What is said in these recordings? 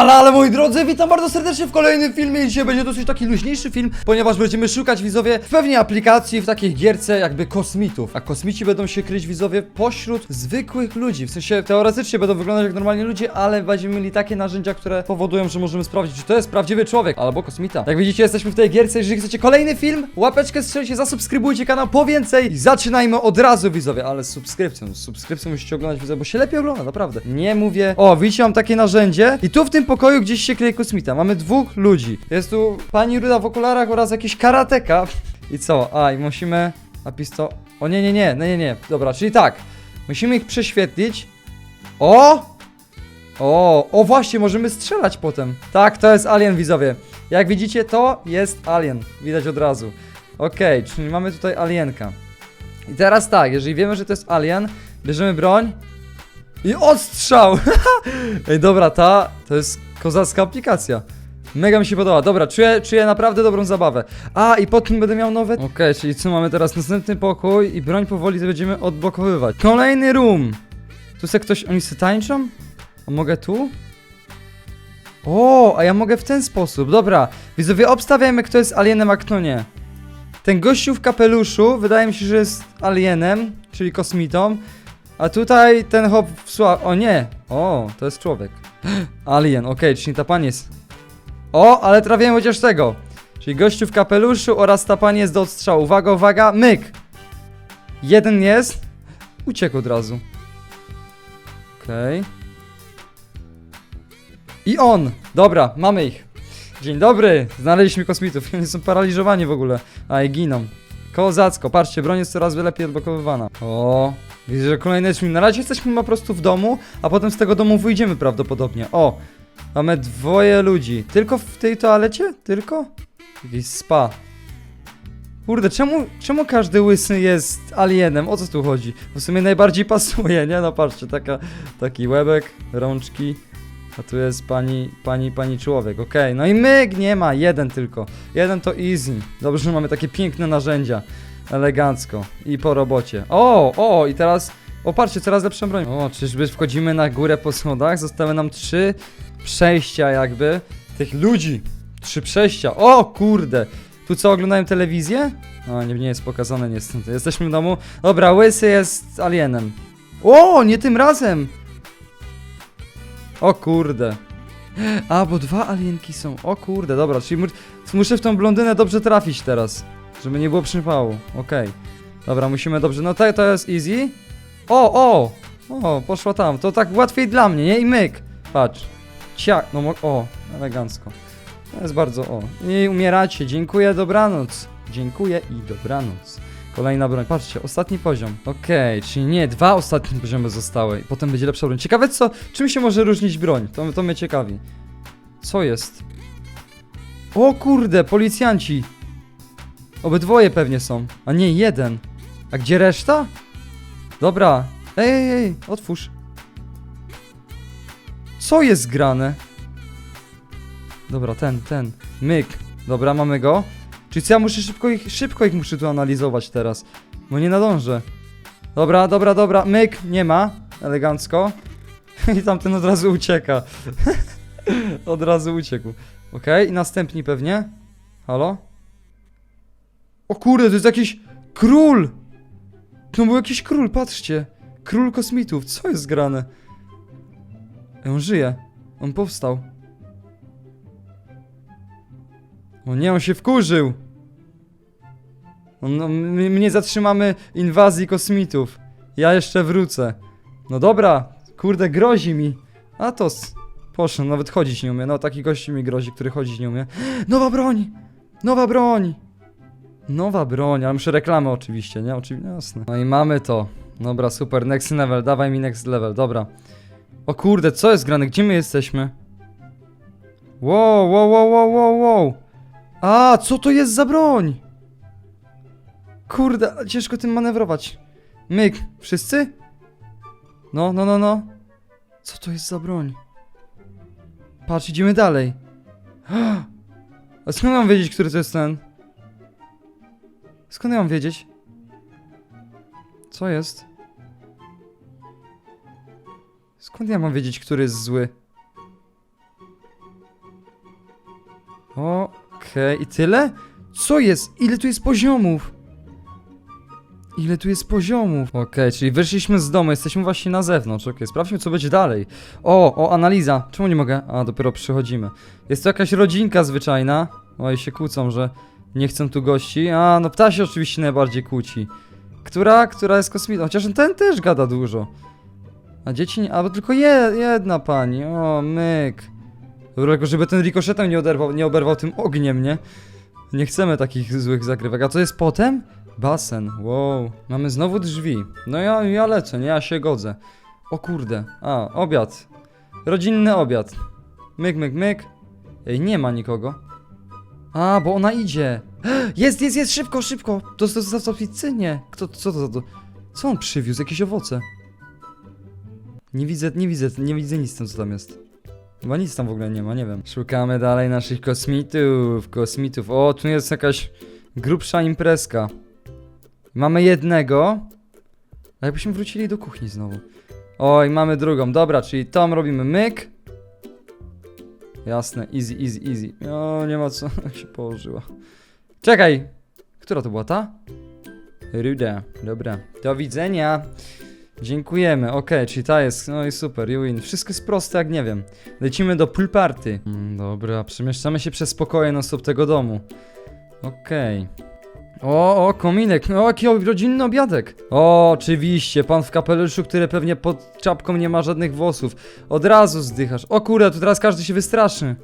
Ale, ale moi drodzy, witam bardzo serdecznie w kolejnym filmie. I dzisiaj będzie dosyć taki luźniejszy film, ponieważ będziemy szukać widzowie w pewnej aplikacji, w takiej gierce jakby kosmitów. A kosmici będą się kryć widzowie pośród zwykłych ludzi, w sensie teoretycznie będą wyglądać jak normalni ludzie, ale będziemy mieli takie narzędzia, które powodują, że możemy sprawdzić, czy to jest prawdziwy człowiek albo kosmita. Jak widzicie, jesteśmy w tej gierce, jeżeli chcecie kolejny film, łapeczkę strzelcie, zasubskrybujcie kanał po więcej. I zaczynajmy od razu widzowie, ale subskrypcją, subskrypcją musicie oglądać widzowie, bo się lepiej ogląda, naprawdę. Nie mówię, o widzicie, mam takie narzędzie. I tu w tym pokoju gdzieś się kryje kosmita, mamy dwóch ludzi. Jest tu pani Ruda w okularach oraz jakiś karateka i co, a i musimy, a pisto, o nie, nie, nie, nie, nie, nie, dobra, czyli tak, musimy ich prześwietlić, o! O, o właśnie, możemy strzelać potem. Tak, to jest alien, widzowie. Jak widzicie, to jest alien. Widać od razu. Okej, czyli mamy tutaj alienka. I teraz tak, jeżeli wiemy, że to jest alien, bierzemy broń i odstrzał! Ej, dobra, ta to jest kozacka aplikacja. Mega mi się podoba. Dobra, czuję, czuję naprawdę dobrą zabawę. A, i po tym będę miał nowe... Okej, czyli co, mamy teraz następny pokój i broń powoli będziemy odblokowywać. Kolejny room! Tu se ktoś, oni se tańczą? A mogę tu? O, a ja mogę w ten sposób. Dobra, widzowie, obstawiajmy, kto jest alienem, a kto nie. Ten gościu w kapeluszu, wydaje mi się, że jest alienem, czyli kosmitą. A tutaj ten hop w sła... O nie! O, to jest człowiek. Alien, okej, czyli ta pani jest... O, ale trafiłem chociaż tego. Czyli gościu w kapeluszu oraz ta pani jest do odstrzału. Uwaga, uwaga, myk! Jeden jest. Uciekł od razu. Okej. I on! Dobra, mamy ich. Dzień dobry! Znaleźliśmy kosmitów. Oni są paraliżowani w ogóle. A i giną. Kozacko, patrzcie, broń jest coraz lepiej odblokowywana. O, widzę, że kolejny jest Na razie jesteśmy po prostu w domu, a potem z tego domu wyjdziemy prawdopodobnie. O, mamy dwoje ludzi. Tylko w tej toalecie? Tylko? Jakiś spa. Kurde, czemu, czemu każdy łysy jest alienem? O co tu chodzi? W sumie najbardziej pasuje, nie? No patrzcie, taka, taki łebek, rączki. A tu jest pani, pani, pani człowiek, okej. No i myk nie ma, jeden tylko. Jeden to easy. Dobrze, że mamy takie piękne narzędzia. Elegancko. I po robocie. O, o, i teraz... O, patrzcie, coraz lepszą broń. O, czyżby wchodzimy na górę po schodach? Zostały nam trzy przejścia jakby. Tych ludzi. Trzy przejścia. O, kurde. Tu co, oglądają telewizję? O, nie, nie jest pokazane niestety. Jesteśmy w domu. Dobra, łysy jest alienem. O, nie tym razem. O kurde. A, bo dwa alienki są. O kurde, dobra, czyli mu muszę w tą blondynę dobrze trafić teraz. Żeby nie było przypału. Okej. Dobra, musimy dobrze. No to, to jest easy. O, o! O, poszła tam. To tak łatwiej dla mnie, nie? I myk. Patrz. Ciak. No, o, elegancko. To jest bardzo, o. I umieracie. Dziękuję, dobranoc. Dziękuję i dobranoc. Kolejna broń. Patrzcie, ostatni poziom. Okej, czyli nie, dwa ostatnie poziomy zostały. I potem będzie lepsza broń. Ciekawe co, czym się może różnić broń? To, to mnie ciekawi. Co jest? O kurde, policjanci. Obydwoje pewnie są. A nie, jeden. A gdzie reszta? Dobra. Ej, ej, ej, otwórz. Co jest grane? Dobra, ten, ten. Myk. Dobra, mamy go. Czyli co ja muszę szybko ich, szybko ich muszę tu analizować teraz. Bo nie nadążę. Dobra, dobra, dobra. Myk, nie ma. Elegancko. I tamten od razu ucieka. od razu uciekł. Okej, i następni pewnie. Halo? O kurde, to jest jakiś król! To był jakiś król, patrzcie. Król kosmitów, co jest grane? On żyje. On powstał. O nie, on się wkurzył. No, my, my nie zatrzymamy inwazji kosmitów. Ja jeszcze wrócę. No dobra, kurde, grozi mi. Atos. Proszę, nawet chodzić nie umie. No, taki gości mi grozi, który chodzić nie umie. Nowa broń! Nowa broń! Nowa broń, ale muszę reklamę oczywiście, nie? Oczywiście, jasne. No i mamy to. Dobra, super, next level, dawaj mi next level, dobra. O kurde, co jest grane? Gdzie my jesteśmy? Wow, wow, wow, wow, wow, wow. A, co to jest za broń? Kurde, ciężko tym manewrować. Myk, wszyscy? No, no, no, no. Co to jest za broń? Patrz, idziemy dalej. A skąd mam wiedzieć, który to jest ten? Skąd ja mam wiedzieć? Co jest? Skąd ja mam wiedzieć, który jest zły? Okej, i tyle? Co jest? Ile tu jest poziomów? Ile tu jest poziomów? Okej, czyli wyszliśmy z domu, jesteśmy właśnie na zewnątrz. Okej, sprawdźmy co będzie dalej. O, o, analiza. Czemu nie mogę? A, dopiero przychodzimy. Jest to jakaś rodzinka zwyczajna. Oj, się kłócą, że nie chcą tu gości. A, no pta się oczywiście najbardziej kłóci. Która? Która jest kosmitą? Chociaż ten też gada dużo. A dzieci nie... Albo tylko je, jedna pani. O, myk. Tylko żeby ten rikoszetem nie, oderwał, nie oberwał tym ogniem, nie? Nie chcemy takich złych zagrywek. A co jest potem? Basen. Wow. Mamy znowu drzwi. No ja, ja lecę, nie? Ja się godzę. O kurde. A, obiad. Rodzinny obiad. Myk, myk, myk. Ej, nie ma nikogo. A, bo ona idzie. Jest, jest, jest, szybko, szybko. To jest dostawca pizzy? Nie. Kto, co to, to? Co on przywiózł? Jakieś owoce. Nie widzę, nie widzę, nie widzę nic tam, co tam jest. Chyba nic tam w ogóle nie ma, nie wiem. Szukamy dalej naszych kosmitów, kosmitów. O, tu jest jakaś grubsza imprezka. Mamy jednego. A jakbyśmy wrócili do kuchni znowu. Oj, mamy drugą. Dobra, czyli tą robimy myk. Jasne, easy, easy, easy. O, nie ma co, się położyła. Czekaj! Która to była ta? Ruda, dobra. Do widzenia. Dziękujemy, okej, czyli ta jest, no i super, you win. Wszystko jest proste jak nie wiem. Lecimy do pool party. Mm, dobra, przemieszczamy się przez pokoje non stop tego domu. Okej. O, o, kominek, o, jaki rodzinny obiadek. O, oczywiście, pan w kapeluszu, który pewnie pod czapką nie ma żadnych włosów. Od razu zdychasz. O kurde, tu teraz każdy się wystraszy.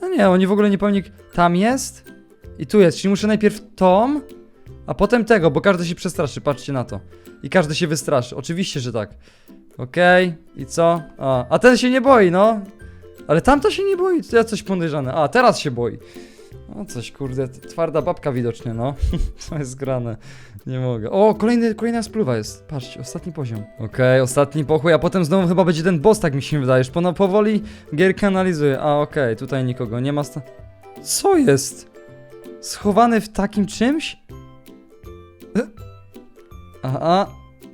No nie, oni w ogóle nie powinni... Tam jest? I tu jest, czyli muszę najpierw tom, a potem tego, bo każdy się przestraszy, patrzcie na to. I każdy się wystraszy, oczywiście, że tak. Okej, i co? A, a ten się nie boi, no. Ale tamto się nie boi, to ja coś podejrzane. A, teraz się boi. No coś, kurde, twarda babka widocznie, no. Co jest grane? Nie mogę. O, kolejny, kolejna spluwa jest. Patrzcie, ostatni poziom. Okej, ostatni pokój, a potem znowu chyba będzie ten boss, tak mi się wydaje. Pono- powoli gierkę analizuję. A, okej, tutaj nikogo nie ma. Sta- Co jest? Schowany w takim czymś? E? Aha,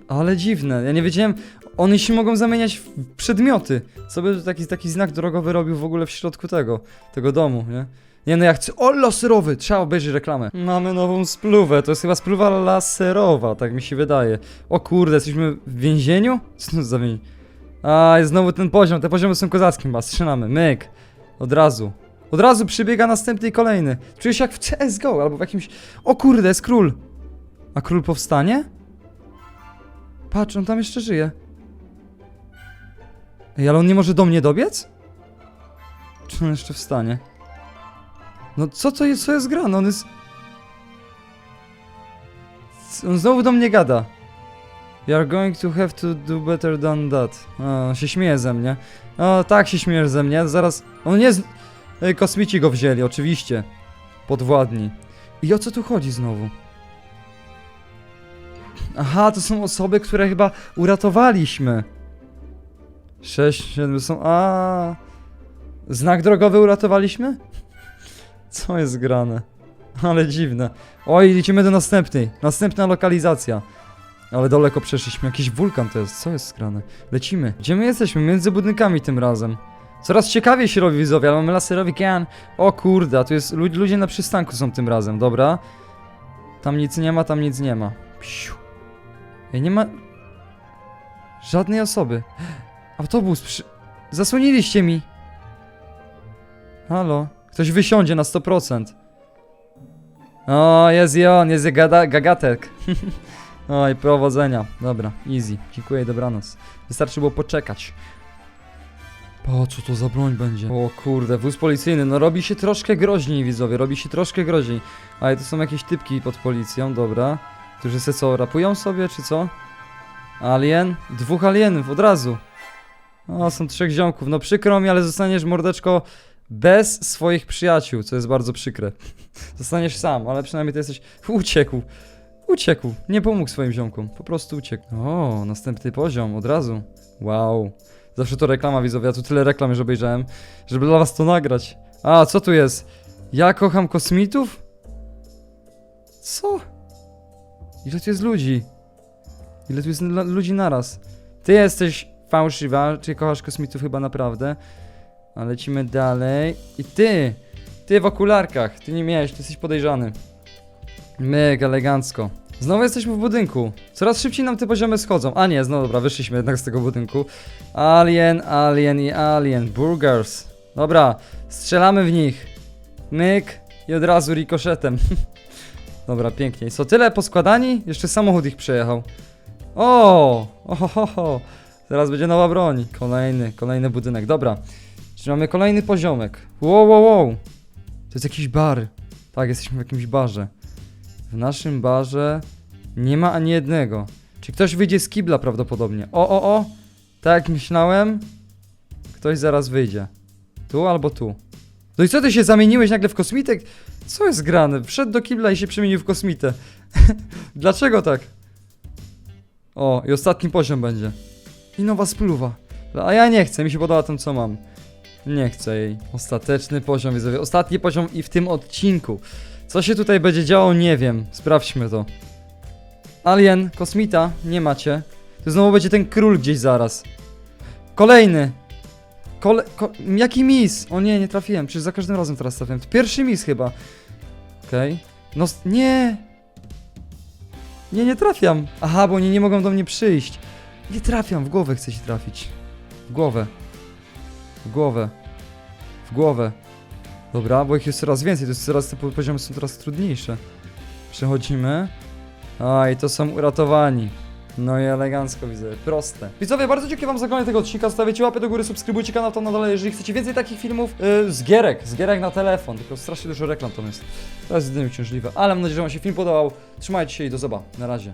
ale dziwne. Ja nie wiedziałem. One się mogą zamieniać w przedmioty. Co by taki, taki znak drogowy robił w ogóle w środku tego, tego domu, nie? Nie no, ja chcę. O, laserowy! Trzeba obejrzeć reklamę. Mamy nową spluwę. To jest chyba spluwa laserowa, tak mi się wydaje. O kurde, jesteśmy w więzieniu? Co za więzienie? A, jest znowu ten poziom. Te poziomy są kozackie chyba. Strzelamy. Myk. Od razu. Od razu przybiega następny i kolejny. Czuję się jak w CSGO albo w jakimś... O kurde, jest król. A król powstanie? Patrz, on tam jeszcze żyje. Ej, ale on nie może do mnie dobiec? Czy on jeszcze wstanie? No co to jest, co jest grane? On jest... On znowu do mnie gada. You are going to have to do better than that. O, on się śmieje ze mnie. O, tak się śmiejesz ze mnie, zaraz... On nie z... Kosmici go wzięli, oczywiście. Podwładni. I o co tu chodzi znowu? Aha, to są osoby, które chyba uratowaliśmy. Sześć, siedem są... A. Znak drogowy uratowaliśmy? Co jest grane? Ale dziwne. Oj, lecimy do następnej. Następna lokalizacja. Ale daleko przeszliśmy. Jakiś wulkan to jest. Co jest grane? Lecimy. Gdzie my jesteśmy? Między budynkami tym razem. Coraz ciekawiej się robi widzowie, ale mamy laserowy can. O kurde, tu jest... lu- Ludzie na przystanku są tym razem, dobra. Tam nic nie ma, tam nic nie ma. Psiu. Ej, nie ma... Żadnej osoby. Autobus przy... Zasłoniliście mi. Halo? Ktoś wysiądzie na 100%. O, jest i on, jest i gada, gagatek. Oj, powodzenia. Dobra, easy. Dziękuję, dobranoc. Wystarczy było poczekać. Po co to za broń będzie? O kurde, wóz policyjny, no robi się troszkę groźniej, widzowie, robi się troszkę groźniej. Ale to są jakieś typki pod policją, dobra. Którzy se co, rapują sobie, czy co? Alien? Dwóch alienów, od razu. O, są trzech ziomków, no przykro mi, ale zostaniesz, mordeczko, bez swoich przyjaciół, co jest bardzo przykre. Zostaniesz sam, ale przynajmniej ty jesteś... Uciekł. Uciekł. Nie pomógł swoim ziomkom. Po prostu uciekł. O, następny poziom, od razu. Wow. Zawsze to reklama widzowie, ja tu tyle reklam już obejrzałem, żeby dla was to nagrać. A, co tu jest? Ja kocham kosmitów? Co? Ile tu jest ludzi? Ile tu jest ludzi naraz? Ty jesteś fałszywa, czy kochasz kosmitów chyba naprawdę? A lecimy dalej. I ty! Ty w okularkach, ty nie miałeś, ty jesteś podejrzany. Myk, elegancko. Znowu jesteśmy w budynku. Coraz szybciej nam te poziomy schodzą. A nie, no dobra, wyszliśmy jednak z tego budynku. Alien, alien i alien. Burgers. Dobra, strzelamy w nich. Myk i od razu rikoszetem. dobra, pięknie. Co, tyle poskładani? Jeszcze samochód ich przejechał. O, ohohoho. Teraz będzie nowa broń. Kolejny, kolejny budynek. Dobra. Czyli mamy kolejny poziomek. Wow, wow, wow. To jest jakiś bar. Tak, jesteśmy w jakimś barze. W naszym barze nie ma ani jednego. Czy ktoś wyjdzie z kibla prawdopodobnie? O, o, o! Tak jak myślałem, ktoś zaraz wyjdzie. Tu albo tu. No i co ty się zamieniłeś nagle w kosmitek? Co jest grane? Wszedł do kibla i się przemienił w kosmitę. Dlaczego tak? O, i ostatni poziom będzie. I nowa spluwa. A ja nie chcę, mi się podoba tym, co mam. Nie chcę jej. Ostateczny poziom, widzowie. Ostatni poziom i w tym odcinku. Co się tutaj będzie działo, nie wiem. Sprawdźmy to. Alien, kosmita, nie macie. Tu znowu będzie ten król gdzieś zaraz. Kolejny. Kole... Ko... Jaki mis? O nie, nie trafiłem. Przecież za każdym razem teraz trafiłem. To pierwszy mis chyba. Okej. No s- nie. Nie, nie trafiam. Aha, bo oni nie mogą do mnie przyjść. Nie trafiam, w głowę chcę się trafić. W głowę. W głowę. W głowę. Dobra, bo ich jest coraz więcej, to jest coraz, te poziomy są coraz trudniejsze. Przechodzimy. A, i to są uratowani. No i elegancko widzę, proste. Widzowie, bardzo dziękuję wam za oglądanie tego odcinka, stawiacie łapę do góry, subskrybujcie kanał tam na dole, jeżeli chcecie więcej takich filmów yy, z gierek, z gierek na telefon, tylko strasznie dużo reklam tam jest. To jest jedynie uciążliwe, ale mam nadzieję, że wam się film podobał. Trzymajcie się i do zobaczenia. Na razie.